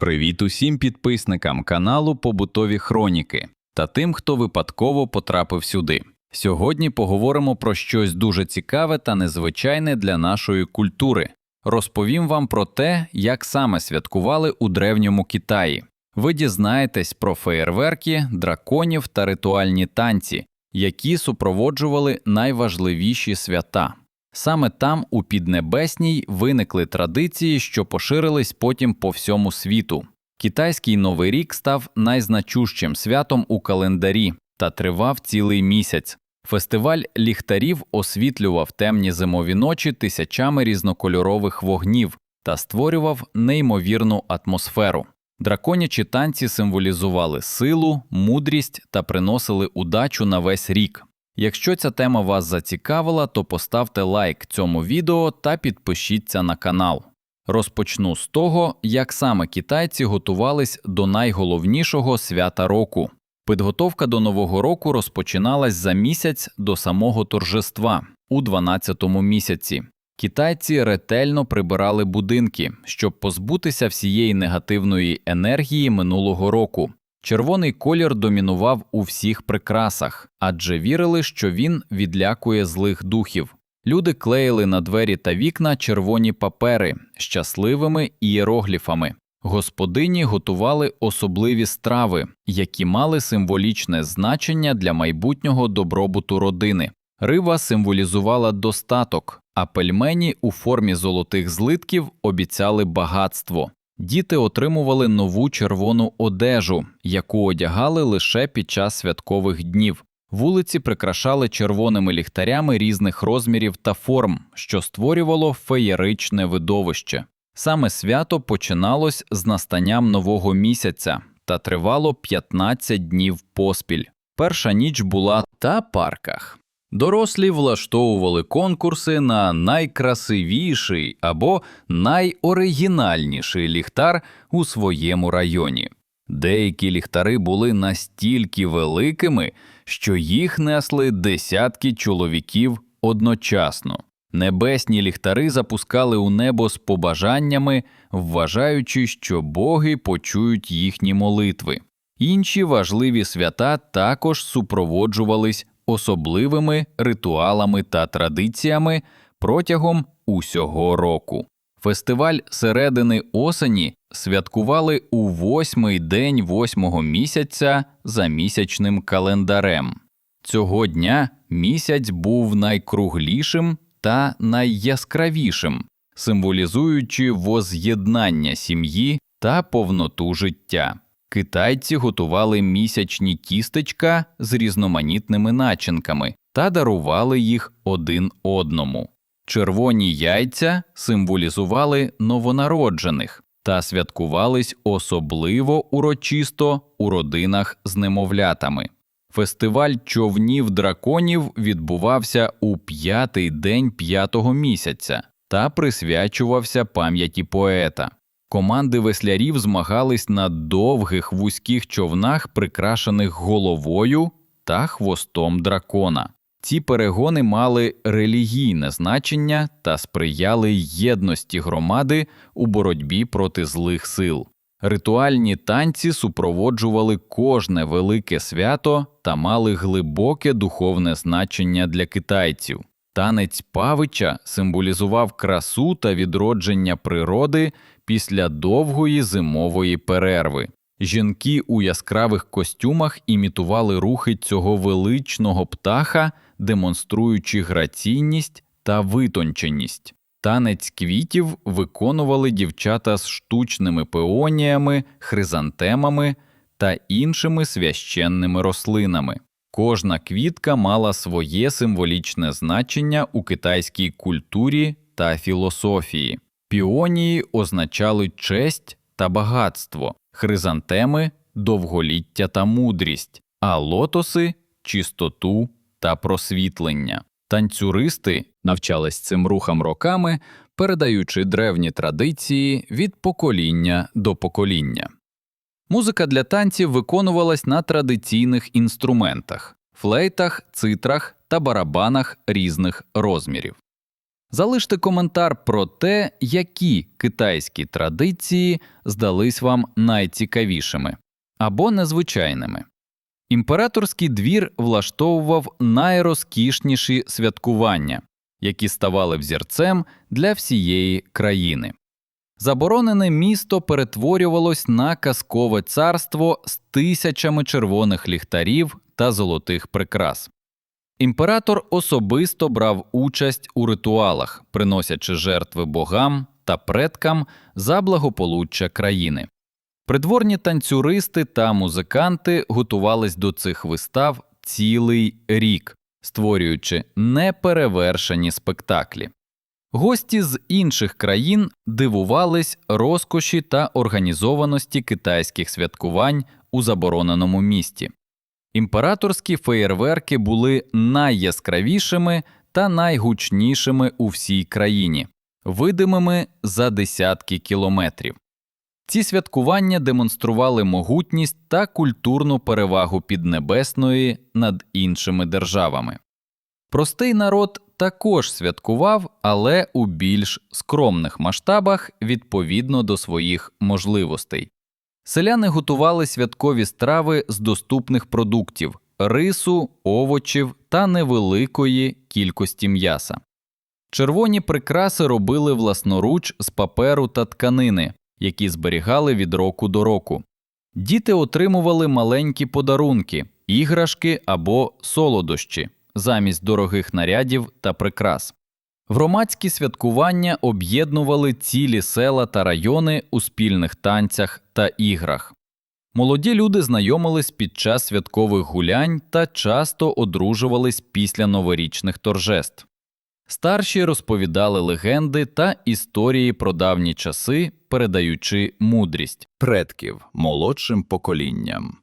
Привіт усім підписникам каналу Побутові Хроніки та тим, хто випадково потрапив сюди. Сьогодні поговоримо про щось дуже цікаве та незвичайне для нашої культури. Розповім вам про те, як саме святкували у древньому Китаї. Ви дізнаєтесь про феєрверки, драконів та ритуальні танці, які супроводжували найважливіші свята. Саме там, у Піднебесній, виникли традиції, що поширились потім по всьому світу. Китайський Новий рік став найзначущим святом у календарі та тривав цілий місяць. Фестиваль ліхтарів освітлював темні зимові ночі тисячами різнокольорових вогнів та створював неймовірну атмосферу. Драконячі танці символізували силу, мудрість та приносили удачу на весь рік. Якщо ця тема вас зацікавила, то поставте лайк цьому відео та підпишіться на канал. Розпочну з того, як саме китайці готувались до найголовнішого свята року. Підготовка до Нового року розпочиналась за місяць до самого торжества у 12-му місяці. Китайці ретельно прибирали будинки, щоб позбутися всієї негативної енергії минулого року. Червоний колір домінував у всіх прикрасах, адже вірили, що він відлякує злих духів. Люди клеїли на двері та вікна червоні папери щасливими ієрогліфами. Господині готували особливі страви, які мали символічне значення для майбутнього добробуту родини. Рива символізувала достаток, а пельмені у формі золотих злитків обіцяли багатство. Діти отримували нову червону одежу, яку одягали лише під час святкових днів. Вулиці прикрашали червоними ліхтарями різних розмірів та форм, що створювало феєричне видовище. Саме свято починалось з настанням нового місяця та тривало 15 днів поспіль. Перша ніч була та парках. Дорослі влаштовували конкурси на найкрасивіший або найоригінальніший ліхтар у своєму районі. Деякі ліхтари були настільки великими, що їх несли десятки чоловіків одночасно. Небесні ліхтари запускали у небо з побажаннями, вважаючи, що боги почують їхні молитви. Інші важливі свята також супроводжувались особливими ритуалами та традиціями протягом усього року. Фестиваль середини осені святкували у восьмий день восьмого місяця за місячним календарем. Цього дня місяць був найкруглішим та найяскравішим, символізуючи воз'єднання сім'ї та повноту життя. Китайці готували місячні тістечка з різноманітними начинками та дарували їх один одному. Червоні яйця символізували новонароджених та святкувались особливо урочисто у родинах з немовлятами. Фестиваль човнів драконів відбувався у п'ятий день п'ятого місяця та присвячувався пам'яті поета. Команди веслярів змагались на довгих вузьких човнах, прикрашених головою та хвостом дракона. Ці перегони мали релігійне значення та сприяли єдності громади у боротьбі проти злих сил. Ритуальні танці супроводжували кожне велике свято та мали глибоке духовне значення для китайців. Танець павича символізував красу та відродження природи після довгої зимової перерви. Жінки у яскравих костюмах імітували рухи цього величного птаха, демонструючи граційність та витонченість. Танець квітів виконували дівчата з штучними пеоніями, хризантемами та іншими священними рослинами. Кожна квітка мала своє символічне значення у китайській культурі та філософії. Піонії означали честь та багатство, хризантеми довголіття та мудрість, а лотоси чистоту та просвітлення. Танцюристи навчались цим рухам роками, передаючи древні традиції від покоління до покоління. Музика для танців виконувалась на традиційних інструментах флейтах, цитрах та барабанах різних розмірів. Залиште коментар про те, які китайські традиції здались вам найцікавішими або незвичайними. Імператорський двір влаштовував найрозкішніші святкування, які ставали взірцем для всієї країни. Заборонене місто перетворювалось на казкове царство з тисячами червоних ліхтарів та золотих прикрас. Імператор особисто брав участь у ритуалах, приносячи жертви богам та предкам за благополуччя країни. Придворні танцюристи та музиканти готувались до цих вистав цілий рік, створюючи неперевершені спектаклі. Гості з інших країн дивувались розкоші та організованості китайських святкувань у забороненому місті. Імператорські феєрверки були найяскравішими та найгучнішими у всій країні, видимими за десятки кілометрів. Ці святкування демонстрували могутність та культурну перевагу Піднебесної над іншими державами. Простий народ також святкував, але у більш скромних масштабах відповідно до своїх можливостей. Селяни готували святкові страви з доступних продуктів рису, овочів та невеликої кількості м'яса. Червоні прикраси робили власноруч з паперу та тканини, які зберігали від року до року. Діти отримували маленькі подарунки, іграшки або солодощі замість дорогих нарядів та прикрас. Громадські святкування об'єднували цілі села та райони у спільних танцях та іграх. Молоді люди знайомились під час святкових гулянь та часто одружувались після новорічних торжеств. Старші розповідали легенди та історії про давні часи, передаючи мудрість предків молодшим поколінням.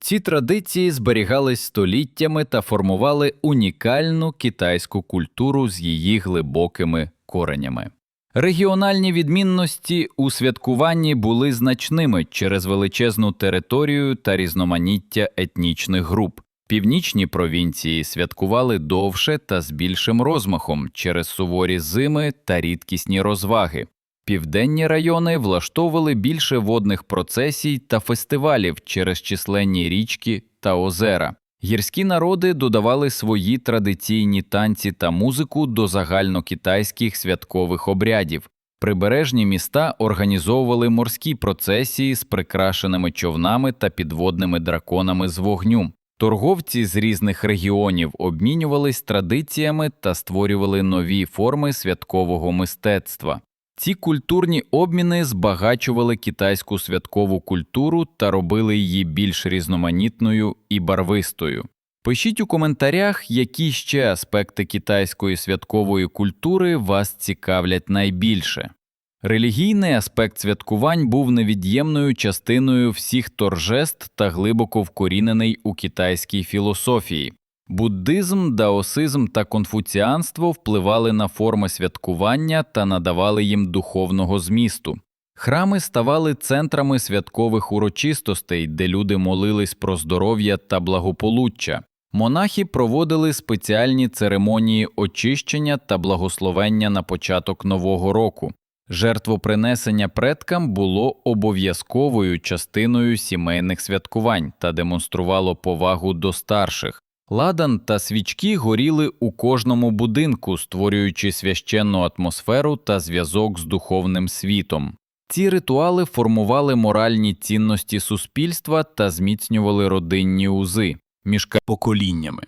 Ці традиції зберігались століттями та формували унікальну китайську культуру з її глибокими коренями. Регіональні відмінності у святкуванні були значними через величезну територію та різноманіття етнічних груп. Північні провінції святкували довше та з більшим розмахом через суворі зими та рідкісні розваги. Південні райони влаштовували більше водних процесій та фестивалів через численні річки та озера. Гірські народи додавали свої традиційні танці та музику до загальнокитайських святкових обрядів. Прибережні міста організовували морські процесії з прикрашеними човнами та підводними драконами з вогню. Торговці з різних регіонів обмінювались традиціями та створювали нові форми святкового мистецтва. Ці культурні обміни збагачували китайську святкову культуру та робили її більш різноманітною і барвистою. Пишіть у коментарях, які ще аспекти китайської святкової культури вас цікавлять найбільше. Релігійний аспект святкувань був невід'ємною частиною всіх торжеств та глибоко вкорінений у китайській філософії. Буддизм, даосизм та конфуціанство впливали на форми святкування та надавали їм духовного змісту. Храми ставали центрами святкових урочистостей, де люди молились про здоров'я та благополуччя. Монахи проводили спеціальні церемонії очищення та благословення на початок нового року. Жертвопринесення предкам було обов'язковою частиною сімейних святкувань та демонструвало повагу до старших. Ладан та свічки горіли у кожному будинку, створюючи священну атмосферу та зв'язок з духовним світом. Ці ритуали формували моральні цінності суспільства та зміцнювали родинні узи між поколіннями.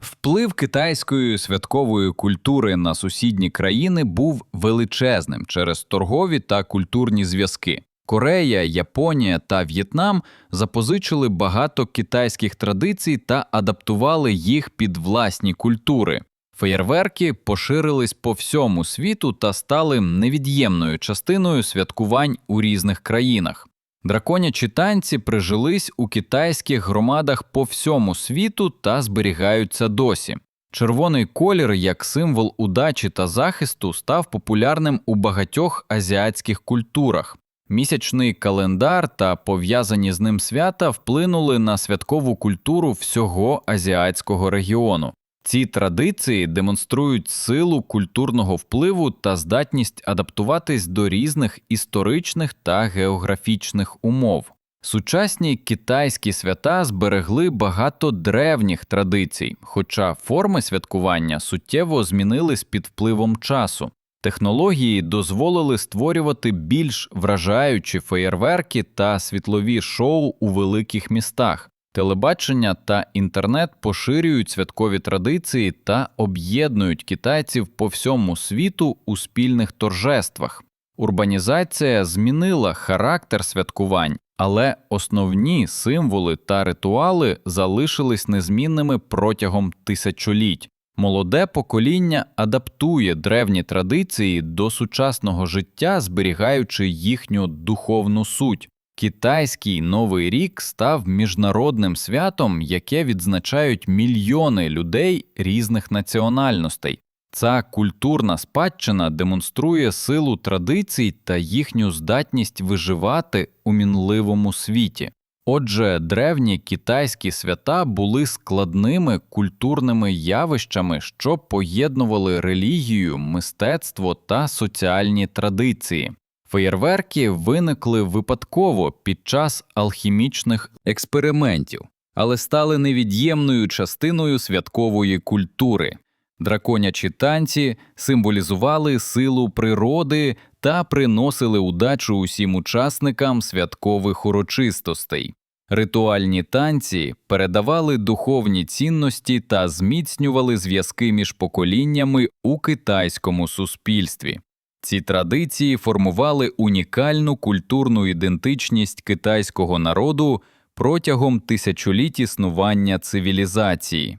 Вплив китайської святкової культури на сусідні країни був величезним через торгові та культурні зв'язки. Корея, Японія та В'єтнам запозичили багато китайських традицій та адаптували їх під власні культури. Феєрверки поширились по всьому світу та стали невід'ємною частиною святкувань у різних країнах. Драконячі танці прижились у китайських громадах по всьому світу та зберігаються досі. Червоний колір як символ удачі та захисту став популярним у багатьох азіатських культурах. Місячний календар та пов'язані з ним свята вплинули на святкову культуру всього азіатського регіону. Ці традиції демонструють силу культурного впливу та здатність адаптуватись до різних історичних та географічних умов. Сучасні китайські свята зберегли багато древніх традицій, хоча форми святкування суттєво змінились під впливом часу. Технології дозволили створювати більш вражаючі феєрверки та світлові шоу у великих містах. Телебачення та інтернет поширюють святкові традиції та об'єднують китайців по всьому світу у спільних торжествах. Урбанізація змінила характер святкувань, але основні символи та ритуали залишились незмінними протягом тисячоліть. Молоде покоління адаптує древні традиції до сучасного життя, зберігаючи їхню духовну суть. Китайський новий рік став міжнародним святом, яке відзначають мільйони людей різних національностей. Ця культурна спадщина демонструє силу традицій та їхню здатність виживати у мінливому світі. Отже, древні китайські свята були складними культурними явищами, що поєднували релігію, мистецтво та соціальні традиції. Феєрверки виникли випадково під час алхімічних експериментів, але стали невід'ємною частиною святкової культури. Драконячі танці символізували силу природи та приносили удачу усім учасникам святкових урочистостей. Ритуальні танці передавали духовні цінності та зміцнювали зв'язки між поколіннями у китайському суспільстві. Ці традиції формували унікальну культурну ідентичність китайського народу протягом тисячоліть існування цивілізації.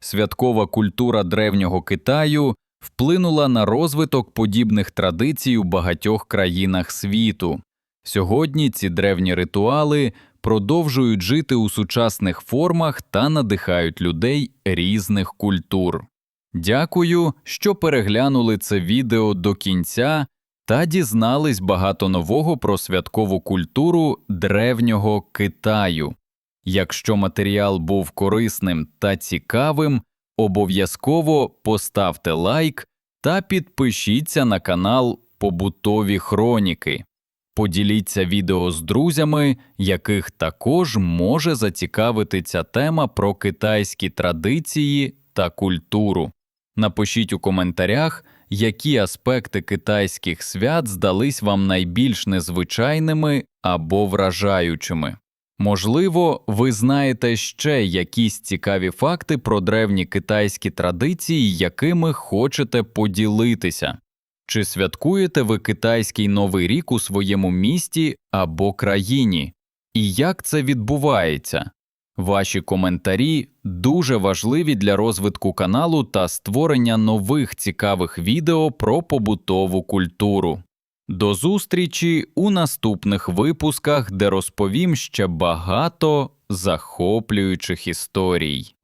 Святкова культура древнього Китаю вплинула на розвиток подібних традицій у багатьох країнах світу. Сьогодні ці древні ритуали продовжують жити у сучасних формах та надихають людей різних культур. Дякую, що переглянули це відео до кінця та дізнались багато нового про святкову культуру древнього Китаю. Якщо матеріал був корисним та цікавим, обов'язково поставте лайк та підпишіться на канал Побутові Хроніки. Поділіться відео з друзями, яких також може зацікавити ця тема про китайські традиції та культуру. Напишіть у коментарях, які аспекти китайських свят здались вам найбільш незвичайними або вражаючими. Можливо, ви знаєте ще якісь цікаві факти про древні китайські традиції, якими хочете поділитися. Чи святкуєте ви китайський новий рік у своєму місті або країні? І як це відбувається? Ваші коментарі дуже важливі для розвитку каналу та створення нових цікавих відео про побутову культуру. До зустрічі у наступних випусках, де розповім ще багато захоплюючих історій.